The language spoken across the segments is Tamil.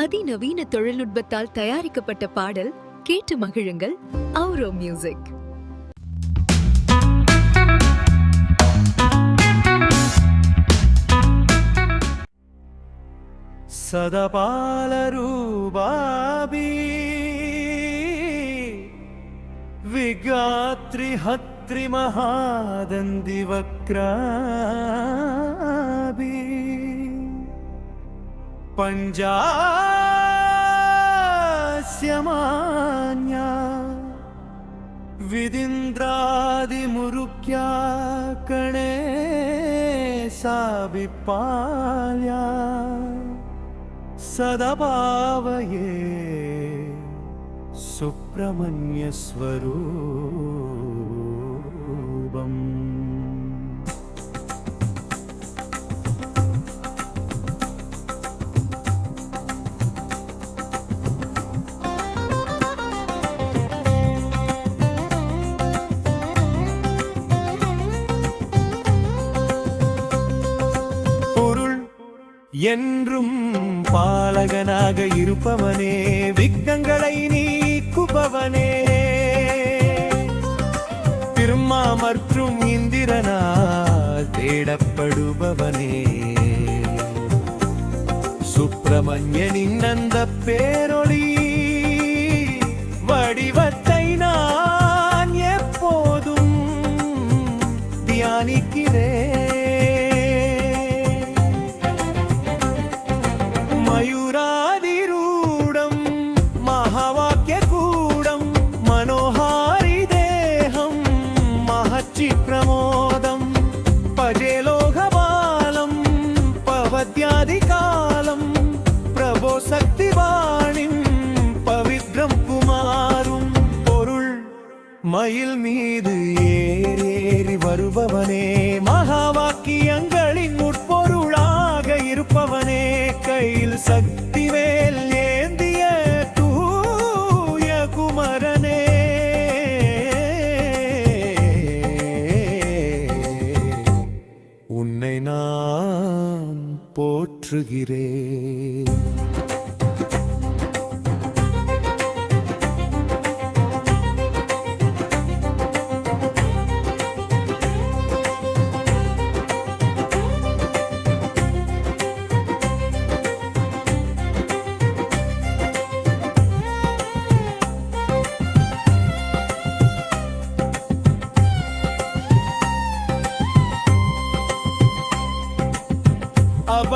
அதிநவீன தொழில்நுட்பத்தால் தயாரிக்கப்பட்ட பாடல் கேட்டு மகிழுங்கள் அவுரோ மியூசிக் सदपालरूपाबी विगात्रिहत्रिमहादन्दिवक्राबी पञ्जास्यमान्या विदिन्द्रादिमुरुक्या कणे सा विपाल्या सदभावये सुब्रह्मण्यस्वरूप। என்றும் பாலகனாக இருப்பவனே விக்கங்களை நீக்குபவனே. திருமா மற்றும் இந்திரனால் தேடப்படுபவனே. சுப்பிரமணியனின் அந்த பேரொளி வடிவத்தை நான் எப்போதும் தியானிக்கிறேன். மயில் மீது ஏறேறி வருபவனே மகா வாக்கியங்களின் உட்பொருளாக இருப்பவனே கையில் சக்தி வேல் ஏந்திய தூய குமரனே. உன்னை நான் போற்றுகிறேன்.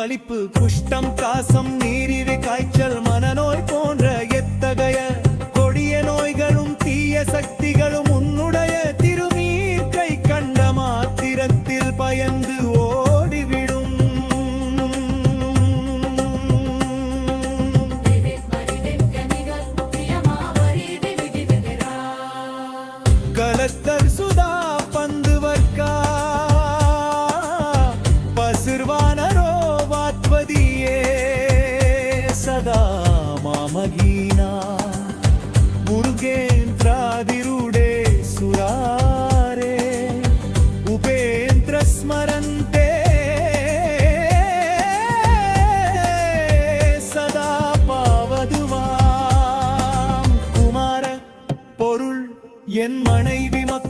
வலிப்பு குஷ்டம் காசம் நீரிழிவு காய்ச்சல் மனநோய். முருகேந்திராதிருடே சுராரே உபேந்திர ஸ்மரந்தே சதா பாவதுவாம் குமார பொருள் என் மனைவி மக்கள்